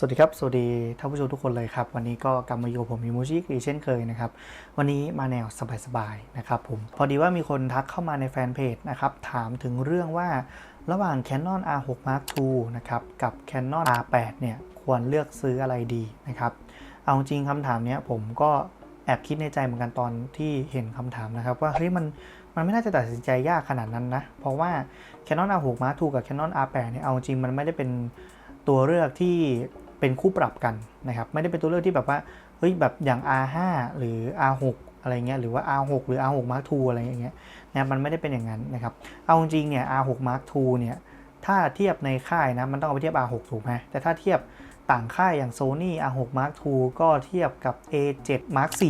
สวัสดีครับ สวัสดีท่านผู้ชมทุกคนเลยครับ วันนี้ก็กลับมาอยู่กับผมมิมูชิอีกเช่นเคยนะครับ วันนี้มาแนวสบายๆนะครับผม พอดีว่ามีคนทักเข้ามาในแฟนเพจนะครับ ถามถึงเรื่องว่าระหว่าง Canon R6 Mark II นะครับ กับ Canon R8 เนี่ย ควรเลือกซื้ออะไรดีนะครับ เอาจริงคำถามนี้ผมก็แอบคิดในใจเหมือนกันตอนที่เห็นคำถามนะครับ ว่าเฮ้ยมันมันไม่น่าจะตัดสินใจยากขนาดนั้นนะ เพราะว่า Canon R6 Mark II กับ Canon R8 เนี่ย เอาจริงมันไม่ได้เป็นตัวเลือกที่ เป็นคู่ปรับกันนะครับ ไม่ได้เป็นตัวเลือกที่แบบว่าเฮ้ยแบบอย่าง R5 หรือ R6 อะไรเงี้ยหรือว่า R6 หรือ R6 Mark II อะไรอย่างเงี้ยนะมันไม่ได้เป็นอย่างนั้นนะครับ เอาจริงเนี่ย R6 Mark II เนี่ยถ้าเทียบในค่ายนะมันต้องเอาไปเทียบ R6 ถูกไหมแต่ถ้าเทียบต่างค่ายอย่าง Sony R6 Mark II ก็เทียบกับ A7 Mark IV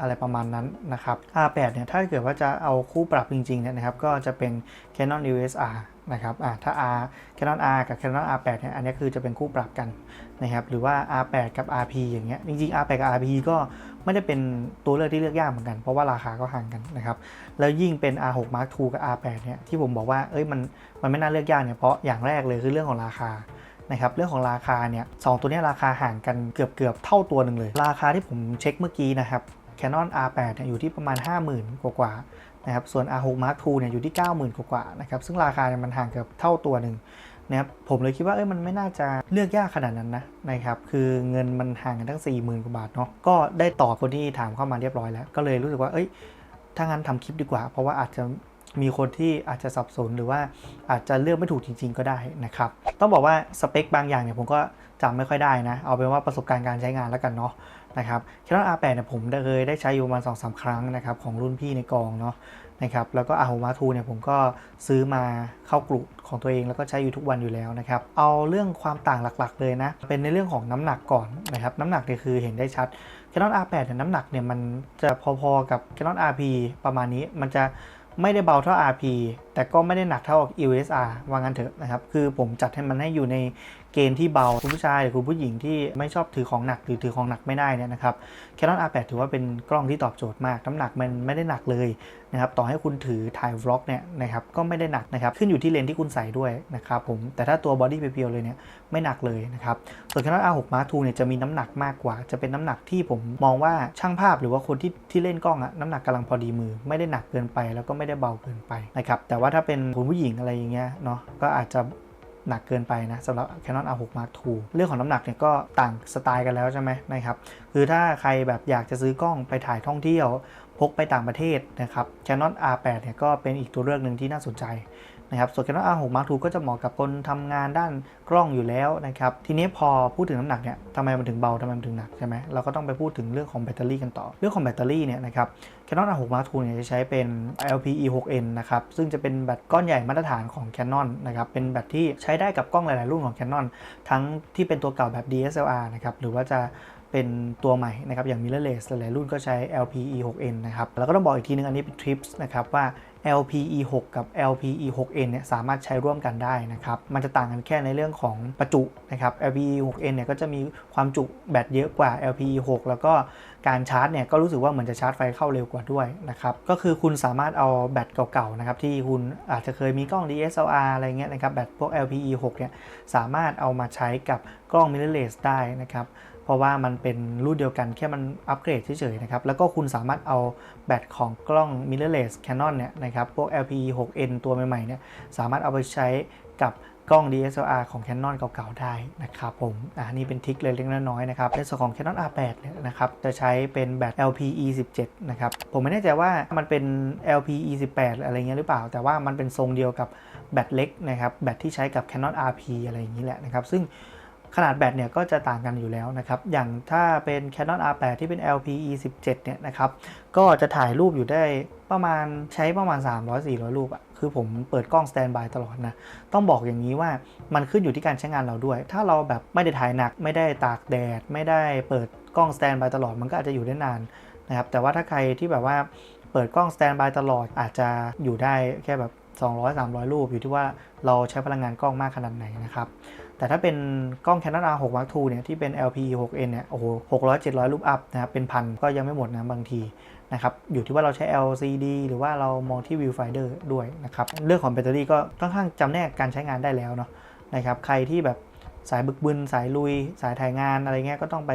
อะไรประมาณนั้นนะครับ R8 เนี่ยถ้าเกิดว่าจะเอาคู่ปรับจริงๆเนี่ยนะครับก็จะเป็น Canon EOS R นะครับถ้า R Canon R กับ Canon R8 เนี่ยอันนี้คือจะเป็นคู่ปรับกันนะครับหรือว่า R8 กับ RP อย่างเงี้ยจริงๆ R8 กับ RP ก็ไม่ได้เป็นตัวเลือกที่เลือกยากเหมือนกัน เพราะว่าราคาก็ห่างกันนะครับแล้วยิ่งเป็น R6 Mark II กับ R8 เนี่ยที่ผมบอกว่าเอ้ยมันมันไม่น่าเลือกยากเนี่ยเพราะอย่างแรกเลยคือเรื่องของราคานะครับเรื่องของราคาเนี่ยสองตัวนี้ราคาห่างกันเกือบเกือบๆเท่าตัวหนึ่งเลย ราคาที่ผมเช็คเมื่อกี้นะครับ Canon R8 เนี่ยอยู่ที่ประมาณ 50,000 กว่า นะครับส่วน R6 Mark II เนี่ยอยู่ที่ 90,000 กว่านะครับซึ่งราคาเนี่ยมันห่างเกือบเท่าตัวหนึ่งนะครับผมเลยคิดว่าเอ้ยมันไม่น่าจะเลือกยากขนาดนั้นนะนะครับคือเงินมันห่างกันตั้ง 40,000 กว่าบาทเนาะก็ได้ตอบคนที่ถามเข้ามาเรียบร้อยแล้ว ก็เลยรู้สึกว่าเอ้ยถ้างั้นทำคลิปดีกว่า เพราะว่าอาจจะมีคนที่อาจจะสับสนหรือว่าอาจจะเลือกไม่ถูกจริง ๆ ก็ได้นะครับต้องบอกว่าสเปคบางอย่างเนี่ยผมก็จำไม่ค่อยได้นะเอาเป็นว่าประสบการณ์การใช้งานแล้วกันเนาะ นะครับ Canon R8 เนี่ยผมเคยได้ใช้อยู่ประมาณ2-3ครั้งนะครับของรุ่นพี่ในกองเนาะนะครับแล้วก็ R6 Mark II เนี่ยผมก็ซื้อมาเข้ากลุ่มของตัวเองแล้วก็ใช้อยู่ทุกวันอยู่แล้วนะครับเอาเรื่องความต่างหลักๆ เลยนะ เป็นในเรื่องของน้ำหนักก่อนนะครับน้ำหนักเนี่ยคือเห็นได้ชัด Canon R8 เนี่ยน้ำหนักเนี่ยมันจะพอๆกับ Canon RP ประมาณนี้มันจะไม่ได้เบาเท่า RP แต่ก็ไม่ได้หนักเท่า EOS R ว่างั้นเถอะนะครับ คือผมจัดให้มันให้อยู่ใน เกณฑ์ที่เบาคุณผู้ชายหรือคุณผู้หญิงที่ไม่ชอบถือของหนักหรือถือของหนักไม่ได้เนี่ยนะครับ Canon R8 ถือว่าเป็นกล้องที่ตอบโจทย์มากน้ำหนักมันไม่ได้หนักเลยนะครับต่อให้คุณถือถ่ายวล็อกเนี่ยนะครับก็ไม่ได้หนักนะครับขึ้นอยู่ที่เลนที่คุณใส่ด้วยนะครับผมแต่ถ้าตัวบอดี้เพียวๆเลยเนี่ยไม่หนักเลยนะครับส่วน Canon R6 Mark II เนี่ยจะมีน้ำหนักมากกว่า จะเป็นน้ำหนักที่ผมมองว่าช่างภาพหรือว่าคนที่ที่เล่นกล้องอะน้ำหนักกำลังพอดีมือ ไม่ได้หนักเกินไป แล้วก็ไม่ได้เบาเกินไปนะครับแต่ว่าถ้าเป็นคุณผู้หญิงอะไรอย่างเงี้ยเนาะก็อาจจะ หนักเกินไปนะสำหรับ Canon R6 Mark II เรื่องของน้ำหนักเนี่ยก็ต่างสไตล์กันแล้วใช่ไหมนะครับคือถ้าใครแบบอยากจะซื้อกล้องไปถ่ายท่องเที่ยวพกไปต่างประเทศนะครับ Canon R8 เนี่ยก็เป็นอีกตัวเลือกหนึ่งที่น่าสนใจ นะครับส่วน Canon R6 Mark II ก็จะเหมาะกับคนทำงานด้านกล้องอยู่แล้วนะครับ ทีนี้พอพูดถึงน้ำหนักเนี่ยทำไมมันถึงเบาทำไมมันถึงหนักใช่ไหมเราก็ต้องไปพูดถึงเรื่องของแบตเตอรี่กันต่อ เรื่องของแบตเตอรี่เนี่ยนะครับ Canon R6 Mark II เนี่ยจะใช้เป็น LPE6N นะครับ ซึ่งจะเป็นแบตก้อนใหญ่มาตรฐานของ Canon นะครับ เป็นแบตที่ใช้ได้กับกล้องหลาย ๆ รุ่นของ Canon ทั้งที่เป็นตัวเก่าแบบ DSLR นะครับ หรือว่าจะเป็นตัวใหม่นะครับ อย่าง mirrorless หลายรุ่นก็ใช้ LPE6N นะครับ แล้วก็ต้องบอกอีกทีนึงอันนี้เป็น tips นะครับว่า LPE6 กับ LPE6N เนี่ยสามารถใช้ร่วมกันได้นะครับ มันจะต่างกันแค่ในเรื่องของประจุนะครับ LPE6N เนี่ยก็จะมีความจุแบตเยอะกว่า LPE6 แล้วก็การชาร์จเนี่ยก็รู้สึกว่าเหมือนจะชาร์จไฟเข้าเร็วกว่าด้วยนะครับ ก็คือคุณสามารถเอาแบตเก่าๆนะครับที่คุณอาจจะเคยมีกล้อง DSLR อะไรเงี้ยนะครับแบตพวก LPE6 เนี่ยสามารถเอามาใช้กับกล้อง mirrorless ได้นะครับ เพราะว่ามันเป็นรุ่นเดียวกันแค่มันอัปเกรดเฉยๆนะครับ แล้วก็คุณสามารถเอาแบตของกล้อง mirrorless Canon เนี่ยนะครับพวก LPE6N ตัวใหม่ๆเนี่ยสามารถเอาไปใช้กับกล้อง DSLR ของ Canon เก่าๆ ได้นะครับผมอ่านี่เป็นทิคเล็กๆน้อยๆนะครับในส่วนของ Canon R8 เนี่ยนะครับจะใช้เป็นแบต LPE17 นะครับผมไม่แน่ใจว่ามันเป็น LPE18 อะไรเงี้ยหรือเปล่า แต่ว่ามันเป็นทรงเดียวกับแบตเล็กนะครับแบตที่ใช้กับ Canon RP อะไรอย่างนี้แหละนะครับซึ่ง ขนาดแบตเนี่ยก็จะต่างกันอยู่แล้วนะครับ อย่างถ้าเป็น Canon R8 ที่เป็น LPE17 เนี่ยนะครับ ก็จะถ่ายรูปอยู่ได้ประมาณใช้ประมาณ 300-400 รูปอะคือผมเปิดกล้องสแตนบายตลอดนะ ต้องบอกอย่างนี้ว่ามันขึ้นอยู่ที่การใช้งานเราด้วย ถ้าเราแบบไม่ได้ถ่ายหนัก ไม่ได้ตากแดด ไม่ได้เปิดกล้องสแตนบายตลอด มันก็อาจจะอยู่ได้นานนะครับ แต่ว่าถ้าใครที่แบบว่าเปิดกล้องสแตนบายตลอดอาจจะอยู่ได้แค่แบบ200-300 รูปอยู่ที่ว่าเราใช้พลังงานกล้องมากขนาดไหนนะครับ แต่ถ้าเป็นกล้อง Canon R6 Mark II เนี่ยที่เป็น LPE6N เนี่ยโอ้โห600 700 รูปอัพนะครับเป็นพันก็ยังไม่หมดนะบางทีนะครับอยู่ที่ว่าเราใช้ LCD หรือว่าเรามองที่ viewfinder ด้วยนะครับเรื่องของแบตเตอรี่ก็ค่อนข้างจำแนกการใช้งานได้แล้วเนาะนะครับใครที่แบบสายบึกบึน สายลุย สายถ่ายงานอะไรเงี้ยก็ต้องไป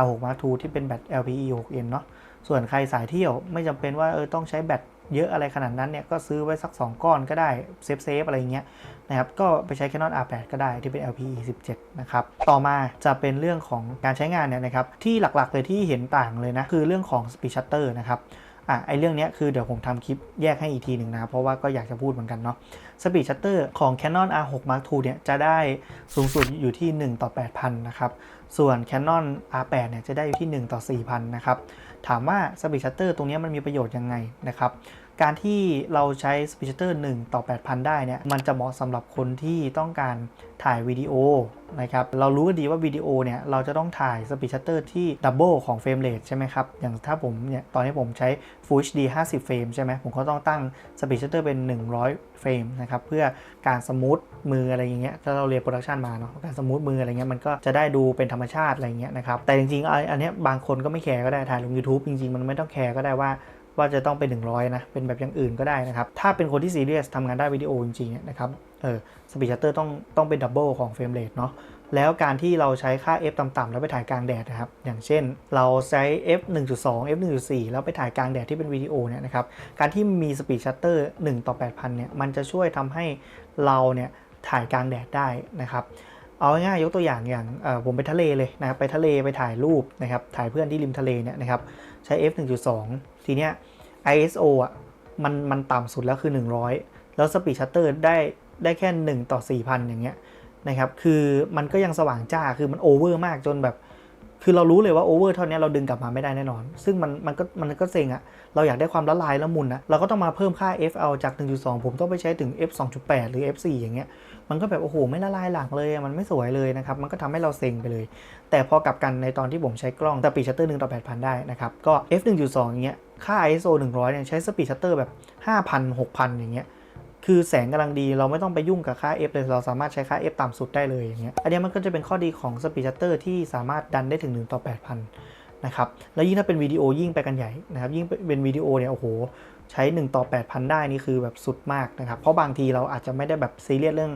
R6 Mark II ที่เป็นแบต LPE 6N เนาะส่วนใครสายเที่ยวไม่จำเป็นว่าเออต้องใช้แบต เยอะอะไรขนาดนั้นเนี่ยก็ซื้อไว้สัก 2 ก้อนก็ได้เซฟเซฟอะไรเงี้ยนะครับก็ไปใช้ Canon R8 ก็ได้ที่เป็น LPE 17นะครับต่อมาจะเป็นเรื่องของการใช้งานเนี่ยนะครับที่หลักๆเลยที่เห็นต่างเลยนะคือเรื่องของ Speed Shutter นะครับอะไอเรื่องเนี้ยคือเดี๋ยวผมทำคลิปแยกให้อีกทีหนึ่งนะ เพราะว่าก็อยากจะพูดเหมือนกันเนาะ Speed Shutter ของ Canon R6 Mark II เนี่ยจะได้สูงสุดอยู่ที่ 1 ต่อ 8,000 นะครับ ส่วน Canon R8 เนี่ยจะได้อยู่ที่ 1 ต่อ 4,000 นะครับ ถามว่า Speed Shutter ตรงนี้มันมีประโยชน์ยังไงนะครับ การที่เราใช้ Speed Shutter 1 ต่อ 8,000 ได้เนี่ย มันจะเหมาะสำหรับคนที่ต้องการถ่ายวิดีโอนะครับ เรารู้กันดีว่าวิดีโอเนี่ย เราจะต้องถ่าย Speed Shutter ที่ดับเบิลของเฟรมเรทใช่ไหมครับ อย่างถ้าผมเนี่ย ตอนนี้ผมใช้ Full HD 50 เฟรมใช่ไหม ผมก็ต้องตั้ง Speed Shutter เป็น 100 เฟรมนะครับ เพื่อการสมูทมืออะไรอย่างเงี้ย ถ้าเราเรียนโปรดักชันมาเนาะ การสมูทมืออะไรเงี้ย มันก็จะได้ดูเป็นธรรมชาติอะไรเงี้ยนะครับ แต่จริงๆอ้อันนี้บางคนก็ไม่แคร์ก็ได้ ถ่ายลง YouTube จริงๆ มันไม่ต้องแคร์ก็ได้ว่า ว่าจะต้องเป็น 100 นะ เป็นแบบอย่างอื่นก็ได้นะครับ ถ้าเป็นคนที่ซีเรียสทำงานได้วิดีโอจริงๆเนี่ยนะครับ เออสปีดชัตเตอร์ต้องต้องเป็นดับเบิลของเฟรมเรทเนาะ แล้วการที่เราใช้ค่า f ต่ำๆแล้วไปถ่ายกลางแดดนะครับ อย่างเช่น เราใช้ f 1.2 f 1.4 แล้วไปถ่ายกลางแดดที่เป็นวิดีโอเนี่ยนะครับ การที่มีสปีดชัตเตอร์1ต่อ 8,000 เนี่ย มันจะช่วยทำให้เราเนี่ยถ่ายกลางแดดได้นะครับ เอาง่ายๆยกตัวอย่างอย่างผมไปทะเลเลยนะครับไปทะเลไปถ่ายรูปนะครับถ่ายเพื่อนที่ริมทะเลเนี่ยนะครับใช้ f 1.2 ทีเนี้ย ISO อะมันมันต่ำสุดแล้วคือ 100 แล้วสปีดชัตเตอร์ได้ได้แค่ 1 ต่อ 4,000 อย่างเงี้ยนะครับคือมันก็ยังสว่างจ้าคือมันโอเวอร์มากจนแบบ คือเรารู้เลยว่าโอเวอร์เท่านี้เราดึงกลับมาไม่ได้แน่นอน ซึ่งมันมันก็มันก็เซ็งอะเราอยากได้ความละลายละมุนนะเราก็ต้องมาเพิ่มค่า f เอาจาก 1.2 ผมต้องไปใช้ถึง f 2.8 หรือ f 4อย่างเงี้ย มันก็แบบโอ้โหไม่ละลายหลังเลยมันไม่สวยเลยนะครับมันก็ทำให้เราเซ็งไปเลย แต่พอกลับกันในตอนที่ผมใช้กล้องสปีดชัตเตอร์1ต่อ8,000ได้นะครับก็ f 1.2อย่างเงี้ยค่า ISO 100เนี่ยใช้สปีดชัตเตอร์แบบ 5,000 6,000 อย่างเงี้ยคือแสงกำลังดีเราไม่ต้องไปยุ่งกับค่า f เลยเราสามารถใช้ค่า f ต่ำสุดได้เลยอย่างเงี้ยอันนี้มันก็จะเป็นข้อดีของสปีดชัตเตอร์ที่สามารถดันได้ถึง1ต่อ8,000นะครับแล้วยิ่งถ้าเป็นวิดีโอยิ่งไปกันใหญ่นะครับยิ่งเป็นวิดีโอเนี่ยโอ้โหใช้ 1 ต่อ 8,000 ได้นี่คือแบบสุดมากนะครับ เพราะบางทีเราอาจจะไม่ได้แบบซีเรียสเรื่อง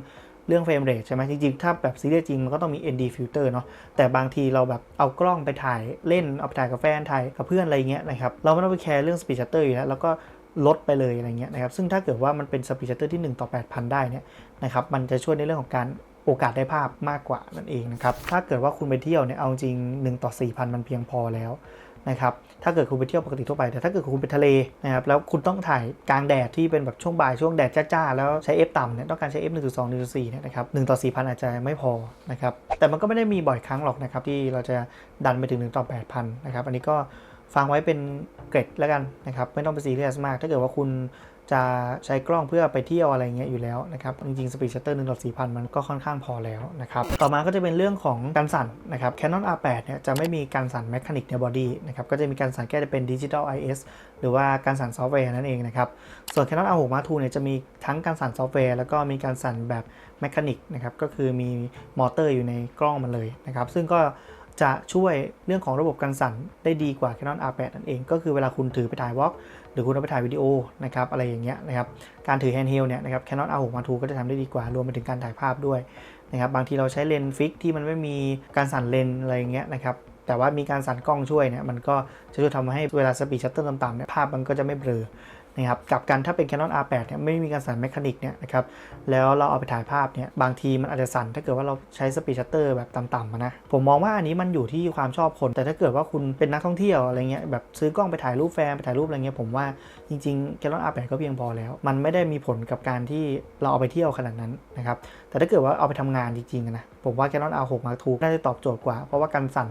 เรื่องเฟรมเรทใช่ไหมจริงๆ ถ้าแบบซีเรียสจริงมันก็ต้องมี ND filter เนาะแต่บางทีเราแบบเอากล้องไปถ่ายเล่นเอาไปถ่ายกับแฟนถ่ายกับเพื่อนอะไรเงี้ยนะครับเราไม่ต้องไปแคร์เรื่อง speed shutter อยู่แล้วแล้วก็ลดไปเลยอะไรเงี้ยนะครับซึ่งถ้าเกิดว่ามันเป็น speed shutter ที่ 1 ต่อ 8,000 ได้เนี่ยนะครับมันจะช่วยในเรื่องของการโอกาสได้ภาพมากกว่านั่นเองนะครับถ้าเกิดว่าคุณไปเที่ยวเนี่ยเอาจริง1ต่อ4,000 มันเพียงพอแล้วนะครับ ถ้าเกิดคุณไปเที่ยวปกติทั่วไป แต่ถ้าเกิดคุณไปทะเลนะครับแล้วคุณต้องถ่ายกลางแดดที่เป็นแบบช่วงบ่ายช่วงแดดจ้าๆแล้วใช้ f ต่ำเนี่ยต้องการใช้ f 1.2 1.4เนี่ยนะครับ1ต่อ4,000 อาจจะไม่พอนะครับแต่มันก็ไม่ได้มีบ่อยครั้งหรอกนะครับที่เราจะดันไปถึง1ต่อ8,000นะครับอันนี้ก็ฟังไว้เป็นเกรดแล้วกันนะครับไม่ต้องไปซีเรียสมาก ถ้าเกิดว่าคุณ จะใช้กล้องเพื่อไปเที่ยวอะไรเงี้ยอยู่แล้วนะครับจริงๆสปีดชัตเตอร์1ต่อ4,000 มันก็ค่อนข้างพอแล้วนะครับต่อมาก็จะเป็นเรื่องของการสั่นนะครับ Canon R8 เนี่ยจะไม่มีการสั่นแมคานิกในบอดี้นะครับก็จะมีการสั่นแค่เป็น Digital IS หรือว่าการสั่นซอฟต์แวร์นั่นเองนะครับส่วน Canon R6 Mark II เนี่ยจะมีทั้งการสั่นซอฟต์แวร์แล้วก็มีการสั่นแบบแมคานิกนะครับก็คือมีมอเตอร์อยู่ในกล้องมันเลยนะครับซึ่งก็จะช่วยเรื่องของระบบการสั่นได้ดีกว่า Canon R8 นั่นเอง ก็คือเวลาคุณถือไปถ่ายวอล์ก หรือคุณเอาไปถ่ายวิดีโอนะครับอะไรอย่างเงี้ยนะครับการถือแฮนด์เฮลเนี่ยนะครับ Canon R6 Mark II ก็จะทำได้ดีกว่ารวมไปถึงการถ่ายภาพด้วยนะครับบางทีเราใช้เลนส์ฟิกที่มันไม่มีการสั่นเลนส์อะไรอย่างเงี้ยนะครับแต่ว่ามีการสั่นกล้องช่วยเนี่ยมันก็จะช่วยทำให้เวลาสปีดชัตเตอร์ต่ำๆเนี่ยภาพมันก็จะไม่เบลอ นะครับกับกันถ้าเป็น Canon R8 เนี่ยไม่มีการสั่นแมคานิกเนี่ยนะครับแล้วเราเอาไปถ่ายภาพเนี่ยบางทีมันอาจจะสั่นถ้าเกิดว่าเราใช้สปีดชัตเตอร์แบบต่ำๆนะผมมองว่าอันนี้มันอยู่ที่ความชอบคน แต่ถ้าเกิดว่าคุณเป็นนักท่องเที่ยวอะไรเงี้ยแบบซื้อกล้องไปถ่ายรูปแฟนไปถ่ายรูปอะไรเงี้ยผมว่าจริงๆ Canon R8 ก็เพียงพอแล้ว มันไม่ได้มีผลกับการที่เราเอาไปเที่ยวขนาดนั้นนะครับแต่ถ้าเกิดว่าเอาไปทำงานจริงๆนะผมว่า Canon R6 Mark II น่าจะตอบโจทย์กว่า เพราะว่าการสั่น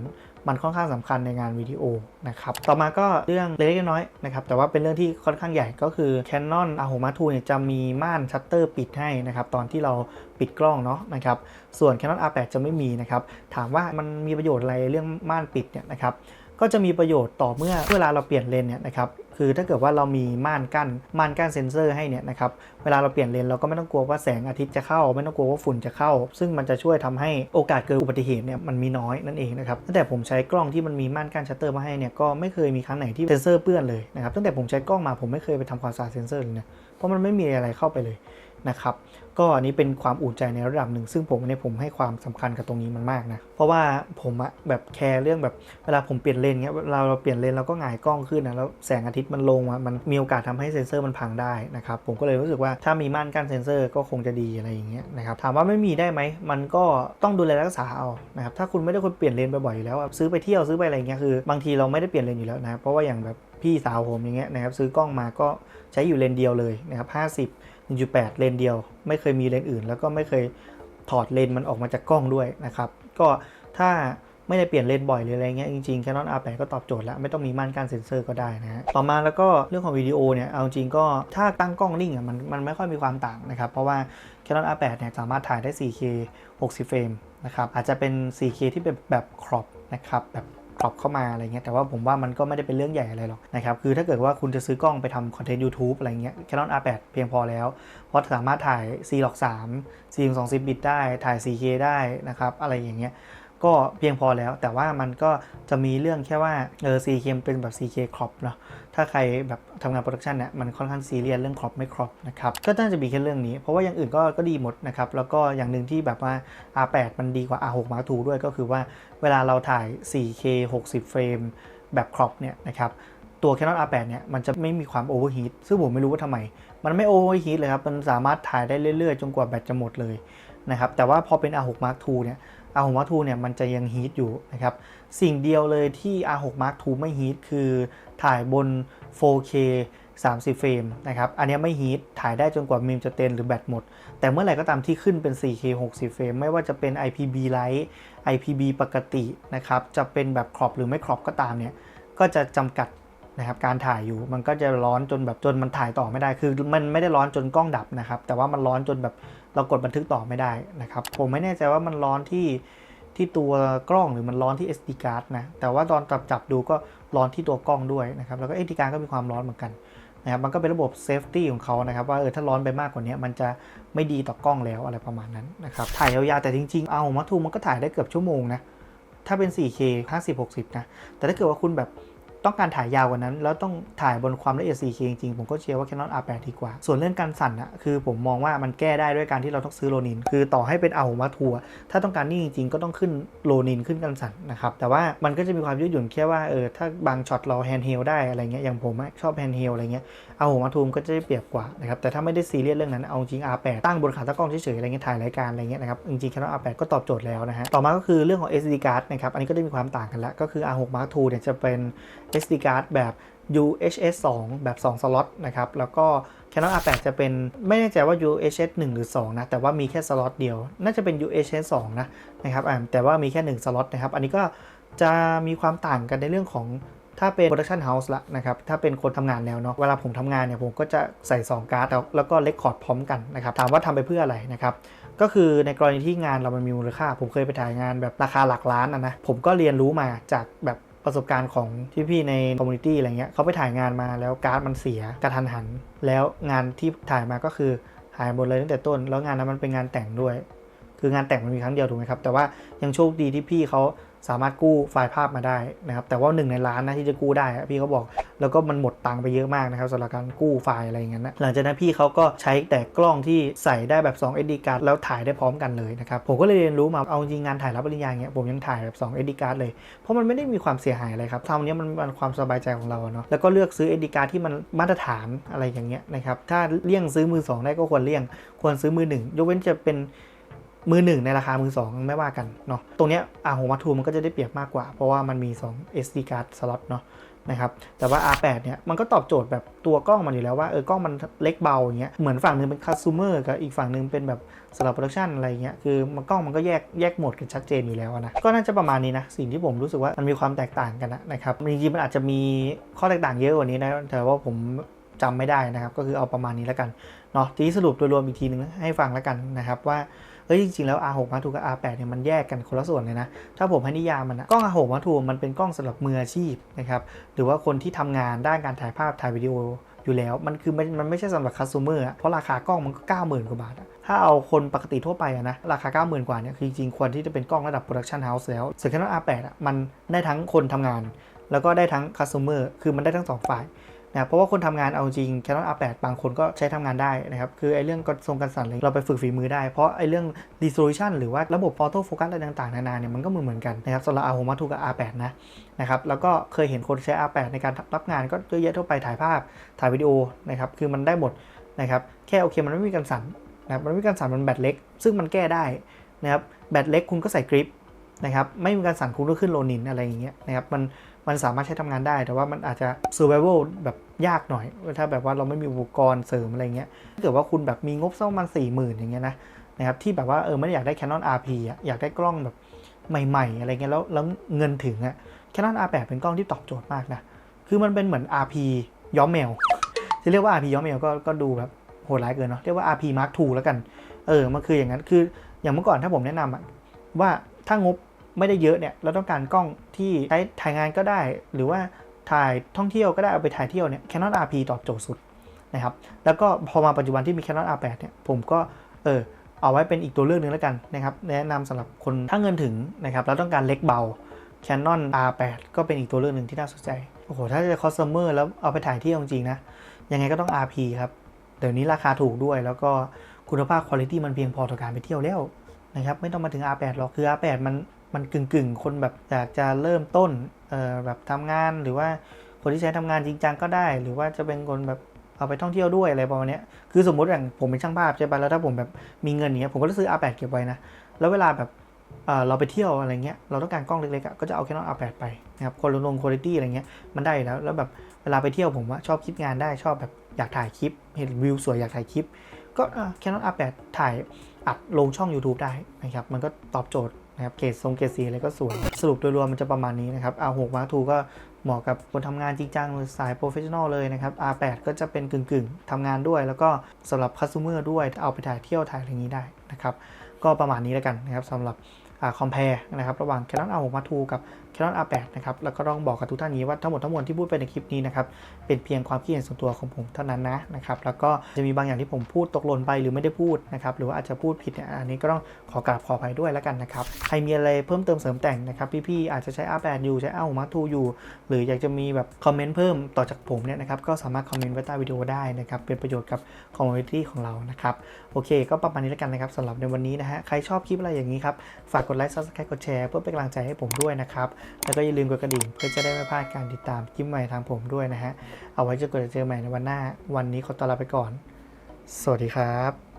มันค่อนข้างสำคัญในงานวิดีโอนะครับ ต่อมาก็เรื่องเล็กๆน้อยๆนะครับ แต่ว่าเป็นเรื่องที่ค่อนข้างใหญ่ก็คือ Canon a h o Mark II เนี่ยจะมีม่านชัตเตอร์ปิดให้นะครับ ตอนที่เราปิดกล้องเนาะนะครับ ส่วน Canon R8 จะไม่มีนะครับ ถามว่ามันมีประโยชน์อะไรเรื่องม่านปิดเนี่ยนะครับ ก็จะมีประโยชน์ต่อเมื่อเวลาเราเปลี่ยนเลนเนี่ยนะครับคือถ้าเกิดว่าเรามีม่านกั้นม่านกั้นเซ็นเซอร์ให้เนี่ยนะครับเวลาเราเปลี่ยนเลนเราก็ไม่ต้องกลัวว่าแสงอาทิตย์จะเข้า ไม่ต้องกลัวว่าฝุ่นจะเข้า ซึ่งมันจะช่วยทำให้โอกาสเกิดอุบัติเหตุเนี่ยมันมีน้อยนั่นเองนะครับตั้งแต่ผมใช้กล้องที่มันมีม่านกั้นชัตเตอร์มาให้เนี่ยก็ไม่เคยมีครั้งไหนที่เซ็นเซอร์เปื้อนเลยนะครับตั้งแต่ผมใช้กล้องมาผมไม่เคยไปทำความสะอาดเซ็นเซอร์เลยนะเพราะมันไม่มีอะไรเข้าไปเลยนะครับก็อันนี้เป็นความอุ่นใจในระดับหนึ่ง ซึ่งผมเนี่ยผมให้ความสำคัญกับตรงนี้มันมากนะ เพราะว่าผมอะแบบแคร์เรื่องแบบเวลาผมเปลี่ยนเลนเงี้ยเวลาเราเปลี่ยนเลนเราก็หงายกล้องขึ้นนะแล้วแสงอาทิตย์มันลงมันมีโอกาสทำให้เซ็นเซอร์มันพังได้นะครับผมก็เลยรู้สึกว่าถ้ามีม่านกั้นเซ็นเซอร์ก็คงจะดีอะไรอย่างเงี้ยนะครับถามว่าไม่มีได้ไหมมันก็ต้องดูแลรักษาเอานะครับถ้าคุณไม่ได้คนเปลี่ยนเลนบ่อยๆอยู่แล้วซื้อไปเที่ยวซื้อไปอะไรเงี้ยคือบางทีเราไม่ได้เปลี่ยนเลนอยู่แล้วนะเพราะว่าอย่างแบบพี่สาวผมอย่างเงี้ยนะครับซื้อกล้องมาก็ใช้อยู่เลนเดียวเลยนะครับ50 1.8เลนเดียว ไม่เคยมีเลนอื่น แล้วก็ไม่เคยถอดเลนมันออกมาจากกล้องด้วยนะครับก็ถ้า ไม่ได้เปลี่ยนเลนบ่อยหรืออะไรเงี้ยจริงๆ Canon R8 ก็ตอบโจทย์แล้ว ไม่ต้องมีม่านการเซ็นเซอร์ก็ได้นะฮะต่อมาแล้วก็เรื่องของวิดีโอเนี่ยเอาจริงก็ถ้าตั้งกล้องนิ่งอะมันมันไม่ค่อยมีความต่างนะครับเพราะว่า Canon R8 เนี่ยสามารถถ่ายได้ 4K 60 เฟรมนะครับอาจจะเป็น 4K ที่เป็นแบบครอปนะครับแบบครอปเข้ามาอะไรเงี้ยแต่ว่าผมว่ามันก็ไม่ได้เป็นเรื่องใหญ่อะไรหรอกนะครับคือถ้าเกิดว่าคุณจะซื้อกล้องไปทำคอนเทนต์ YouTube อะไรเงี้ย Canon R8 เพียงพอแล้ว เพราะสามารถถ่าย C log 3 C 2 0บิตได้ถ่าย 4K ได้นะครับอะไรอย่างเงี้ย ก็เพียงพอแล้ว แต่ว่ามันก็จะมีเรื่องแค่ว่าเออ 4K เป็นแบบ 4K ครอปเนาะถ้าใครแบบทำงานโปรดักชันเนี่ยมันค่อนข้างซีเรียสเรื่องครอปไม่ครอปนะครับก็น่าจะมีแค่เรื่องนี้ เพราะว่าอย่างอื่นก็ก็ดีหมดนะครับแล้วก็อย่างหนึ่งที่แบบว่า R8 มันดีกว่า R6 Mark II ด้วยก็คือว่าเวลาเราถ่าย 4K 60 เฟรมแบบครอปเนี่ยนะครับตัว Canon R8 เนี่ยมันจะไม่มีความโอเวอร์ฮีทซึ่งผมไม่รู้ว่าทำไม มันไม่โอเวอร์ฮีทเลยครับ มันสามารถถ่ายได้เรื่อยๆ จนกว่าแบตจะหมดเลยนะครับแต่ว่าพอเป็น R6 Mark II เนี่ย R6 Mark II เนี่ยมันจะยังฮีทอยู่นะครับสิ่งเดียวเลยที่ R6 Mark II ไม่ฮีทคือถ่ายบน 4K 30 เฟรมนะครับ อันนี้ไม่ฮีทถ่ายได้จนกว่ามิมจะเต็มหรือแบตหมด แต่เมื่อไหร่ก็ตามที่ขึ้นเป็น 4K 60 เฟรม ไม่ว่าจะเป็น IPB Light IPB ปกตินะครับ จะเป็นแบบครอปหรือไม่ครอปก็ตามเนี่ย ก็จะจำกัดนะครับการถ่ายอยู่ มันก็จะร้อนจนแบบจนมันถ่ายต่อไม่ได้ คือมันไม่ได้ร้อนจนกล้องดับนะครับ แต่ว่ามันร้อนจนแบบ เรากดบันทึกต่อไม่ได้นะครับ ผมไม่แน่ใจว่ามันร้อนที่ที่ตัวกล้องหรือมันร้อนที่ SD card นะ แต่ว่าตอนจับจับดูก็ร้อนที่ตัวกล้องด้วยนะครับ แล้วก็ SD card ก็มีความร้อนเหมือนกันนะครับ มันก็เป็นระบบเซฟตี้ของเขานะครับว่าเออถ้าร้อนไปมากกว่านี้มันจะไม่ดีต่อกล้องแล้วอะไรประมาณนั้นนะครับ ถ่ายยาวๆแต่จริง ๆ เอามาทูมันก็ถ่ายได้เกือบชั่วโมงนะ ถ้าเป็น 4K 50 60 นะ แต่ถ้าเกิดว่าคุณแบบ ต้องการถ่ายยาวกว่านั้น แล้วต้องถ่ายบนความละเอียด 4K จริงๆ ผมก็เชียร์ว่า Canon R8 ดีกว่า ส่วนเรื่องการสั่นอะคือผมมองว่ามันแก้ได้ด้วยการที่เราต้องซื้อโลนิน คือต่อให้เป็นเอามาทัวถ้าต้องการนี่จริงๆ ก็ต้องขึ้นโลนินขึ้นกันสั่นนะครับ แต่ว่ามันก็จะมีความยืดหยุ่นแค่ว่าเออถ้าบางช็อตเราแฮนด์เฮลได้อะไรเงี้ยอย่างผมชอบแฮนด์เฮลอะไรเงี้ยเอามาทูมก็จะได้เปรียบกว่านะครับแต่ถ้าไม่ได้ซีเรียสเรื่องนั้นเอาจริง R8 ตั้งบนขาตั้งกล้องเฉยๆอะไรเงี้ยถ่ายรายการอะไรเงี้ยนะครับจริงๆ Canon R8 ก็ตอบโจทย์แล้วนะฮะต่อมาก็คือเรื่องของ SD card นะครับอันนี้ก็ได้มีความต่างกันแล้วก็คือ R6 Mark II เนี่ยจะเป็น SD card แบบ UHS 2 แบบ 2 สล็อตนะครับ แล้วก็ Canon R8 จะเป็นไม่แน่ใจว่า UHS 1 หรือ 2 นะ แต่ว่ามีแค่สล็อตเดียว น่าจะเป็น UHS 2 นะนะครับแต่ว่ามีแค่ 1 สล็อตนะครับ อันนี้ก็จะมีความต่างกันในเรื่องของ ถ้าเป็น Production House ละนะครับ ถ้าเป็นคนทำงานแล้วเนาะ เวลาผมทำงานเนี่ยผมก็จะใส่ 2 การ์ด แล้วก็เลคคอร์ดพร้อมกันนะครับ ถามว่าทำไปเพื่ออะไรนะครับ ก็คือในกรณีที่งานเรามันมีมูลค่า ผมเคยไปถ่ายงานแบบราคาหลักล้านนะนะ ผมก็เรียนรู้มาจากแบบประสบการณ์ของพี่ๆในคอมมูนิตี้อะไรเงี้ยเขาไปถ่ายงานมาแล้วการ์ดมันเสียกระทันหัน แล้วงานที่ถ่ายมาก็คือหายหมดเลยตั้งแต่ต้น แล้วงานนั้นมันเป็นงานแต่งด้วย คืองานแต่งมันมีครั้งเดียวถูกไหมครับ แต่ว่ายังโชคดีที่พี่เขา สามารถกู้ไฟล์ภาพมาได้นะครับ แต่ว่าหนึ่งในล้านนะที่จะกู้ได้พี่เขาบอกแล้วก็มันหมดตังค์ไปเยอะมากนะครับสำหรับการกู้ไฟล์อะไรอย่างเงี้ยนะหลังจากนั้นพี่เขาก็ใช้แต่กล้องที่ใส่ได้แบบ2 SD card แล้วถ่ายได้พร้อมกันเลยนะครับ ผมก็เลยเรียนรู้มาเอาจริงงานถ่ายรับปริญญาเงี้ยผมยังถ่ายแบบ2 SD card เลย เพราะมันไม่ได้มีความเสียหายอะไรครับทำเนี้ยมันมันความสบายใจของเราเนาะแล้วก็เลือกซื้อ SD card ที่มันมาตรฐานอะไรอย่างเงี้ยนะครับถ้าเลี่ยงซื้อมือ2ได้ก็ควรเลี่ยงควรซื้อมือ1ยกเว้นจะเป็น มือหนึ่งในราคามือสองไม่ว่ากันเนาะตรงเนี้ยอาโฮมาทูมันก็จะได้เปรียบมากกว่า เพราะว่ามันมี 2 SD card slot เนาะนะครับแต่ว่า R8 เนี่ยมันก็ตอบโจทย์แบบตัวกล้องมันอยู่แล้วว่าเออกล้องมันเล็กเบาอย่างเงี้ยเหมือนฝั่งหนึ่งเป็น consumer กับอีกฝั่งหนึ่งเป็นแบบสำหรับโปรดักชันอะไรเงี้ยคือมันกล้องมันก็แยกแยกโหมดกันชัดเจนอยู่แล้วนะก็น่าจะประมาณนี้นะสิ่งที่ผมรู้สึกว่ามันมีความแตกต่างกันนะครับจริงๆมันอาจจะมีข้อแตกต่างเยอะกว่านี้นะแต่ว่าผมจำไม่ได้นะครับก็คือเอาประมาณนี้แล้วกันเนาะทีนี้สรุปโดยรวมอีกทีนึงให้ฟังแล้วกันนะครับว่า เฮ้ยจริงๆแล้ว R6 Mark II กับ R8 เนี่ยมันแยกกันคนละส่วนเลยนะ ถ้าผมให้นิยามมันนะกล้อง R6 Mark II มันเป็นกล้องสำหรับมืออาชีพนะครับหรือว่าคนที่ทำงานด้านการถ่ายภาพถ่ายวิดีโออยู่แล้ว มันคือมันมันไม่ใช่สำหรับคัส sumer อะเพราะราคากล้องมันก็90,000กว่าบาทถ้าเอาคนปกติทั่วไปอะนะราคา 90,000 กว่าเนี่ยคือจริงๆควรที่จะเป็นกล้องระดับ production house แล้วส่วน Canon R8 อะมันได้ทั้งคนทำงาน แล้วก็ได้ทั้งคัส sumer คือมันได้ทั้งสองฝ่าย นะเพราะว่าคนทำงานเอาจริง Canon R8 บางคนก็ใช้ทำงานได้นะครับ คือไอ้เรื่องกระทรงกันสั่นเลยเราไปฝึกฝีมือได้ เพราะไอ้เรื่อง resolution หรือว่าระบบ auto focus อะไรต่างๆ นานาเนี่ยมันก็เหมือนเหมือนกันนะครับสำหรับ R6 Mark II กับ R8 นะนะครับ แล้วก็เคยเห็นคนใช้ R8 ในการรับงานก็เยอะแยะทั่วไปถ่ายภาพ ถ่ายวิดีโอนะครับ คือมันได้หมดนะครับ แค่โอเคมันไม่มีการสั่นนะครับมันไม่มีการสั่นมันแบตเล็ก ซึ่งมันแก้ได้นะครับ แบตเล็กคุณก็ใส่กริปนะครับ ไม่มีการสั่นคุณก็ขึ้นโลนินอะไรอย่างเงี้ยนะครับ มัน มันสามารถใช้ทำงานได้ แต่ว่ามันอาจจะ survival แบบยากหน่อย ถ้าแบบว่าเราไม่มีอุปกรณ์เสริมอะไรเงี้ยถ้าเกิดว่าคุณแบบมีงบสักประมาณสี่หมื่นอย่างเงี้ยนะนะครับที่แบบว่าเออไม่ได้อยากได้ Canon RP อะอยากได้กล้องแบบใหม่ๆ อะไรเงี้ยแล้วแล้วเงินถึงอะ Canon R8 เป็นกล้องที่ตอบโจทย์มากนะคือมันเป็นเหมือน RP ย้อมแมวจะเรียกว่า RP ย้อมแมวก็ก็ดูแบบโหดร้ายเกินเนาะเรียกว่า RP Mark II แล้วกัน เออมันคืออย่างนั้นคืออย่างเมื่อก่อนถ้าผมแนะนำอะว่าถ้างบ ไม่ได้เยอะเนี่ยเราต้องการกล้องที่ใช้ถ่ายงานก็ได้ หรือว่าถ่ายท่องเที่ยวก็ได้เอาไปถ่ายเที่ยวเนี่ย Canon RP ตอบโจทย์สุดนะครับแล้วก็พอมาปัจจุบันที่มี Canon R8 เนี่ยผมก็เออเอาไว้เป็นอีกตัวเลือกหนึ่งแล้วกันนะครับแนะนำสำหรับคนถ้าเงินถึงนะครับแล้วต้องการเล็กเบา Canon R8 ก็เป็นอีกตัวเลือกหนึ่งที่น่าสนใจโอ้โหถ้าจะคอสเมอร์แล้วเอาไปถ่ายเที่ยวจริงๆนะยังไงก็ต้อง RP ครับเดี๋ยวนี้ราคาถูกด้วย แล้วก็คุณภาพคุณภาพมันเพียงพอต่อการไปเที่ยวแล้วนะครับไม่ต้องมาถึง R8 หรอกคือ R8 มัน มันกึ่งกึ่งๆคนแบบอยากจะเริ่มต้นแบบทำงานหรือว่าคนที่ใช้ทำงานจริงจังก็ได้ หรือว่าจะเป็นคนแบบเอาไปท่องเที่ยวด้วยอะไรประมาณนี้คือสมมติอย่างผมเป็นช่างภาพใช่ปะแล้วถ้าผมแบบมีเงินอย่างเงี้ยผมก็จะซื้อ R8 เก็บไว้นะ แล้วเวลาแบบเราไปเที่ยวอะไรเงี้ย เราต้องการกล้องเล็กๆก็จะเอา Canon R8 ไปนะครับคนลงคุณภาพอะไรเงี้ยมันได้แล้ว แล้วแบบเวลาไปเที่ยวผมว่าชอบคิดงานได้ชอบแบบอยากถ่ายคลิป เห็นวิวสวยอยากถ่ายคลิป ก็เอ่อ Canon R8 ถ่ายอัดลงช่อง YouTube ได้นะครับ มันก็ตอบโจทย์ นะครับเกรดทรงเกรดสีอะไรก็สวย สรุปโดยรวมมันจะประมาณนี้นะครับ R6 Mark II ก็เหมาะกับคนทำงานจริงจังสายโปรเฟชชั่นอลเลยนะครับ R8 ก็จะเป็นกึ่งๆทำงานด้วย แล้วก็สำหรับคัสเมอร์ด้วยเอาไปถ่ายเที่ยวถ่ายอะไรนี้ได้นะครับ ก็ประมาณนี้แล้วกันนะครับสำหรับคอมเพลนะครับระหว่าง Canon R6 Mark II กับ Canon R8 นะครับแล้วก็ต้องบอกกับทุกท่านนี้ว่าทั้งหมดทั้งมวลที่พูดไปในคลิปนี้นะครับเป็นเพียงความคิดเห็นส่วนตัวของผมเท่านั้นนะนะครับแล้วก็จะมีบางอย่างที่ผมพูดตกหล่นไปหรือไม่ได้พูดนะครับหรือว่าอาจจะพูดผิดเนี่ยอันนี้ก็ต้องขอกราบขออภัยด้วยแล้วกันนะครับใครมีอะไรเพิ่มเติมเสริมแต่งนะครับพี่ๆอาจจะใช้ R8 อยู่ใช้ R6 Mark II อยู่หรืออยากจะมีแบบคอมเมนต์เพิ่มต่อจากผมเนี่ยนะครับก็สามารถคอมเมนต์ไว้ใต้วิดีโอได้นะครับเป็นประโยชน์กับคอมมูนิตี้ของเรานะครับโอเค ก็ประมาณนี้แล้วกันนะครับสำหรับในวันนี้นะฮะใครชอบคลิปอะไรอย่างนี้ครับฝากกดไลค์ Subscribe กดแชร์เพื่อเป็นกำลังใจให้ผมด้วยนะครับแล้วก็อย่าลืมกดกระดิ่งเพื่อจะได้ไม่พลาดการติดตามคลิปใหม่ทางผมด้วยนะฮะ เอาไว้จะกดเจอใหม่ในวันหน้า วันนี้ขอตัวลาไปก่อน สวัสดีครับ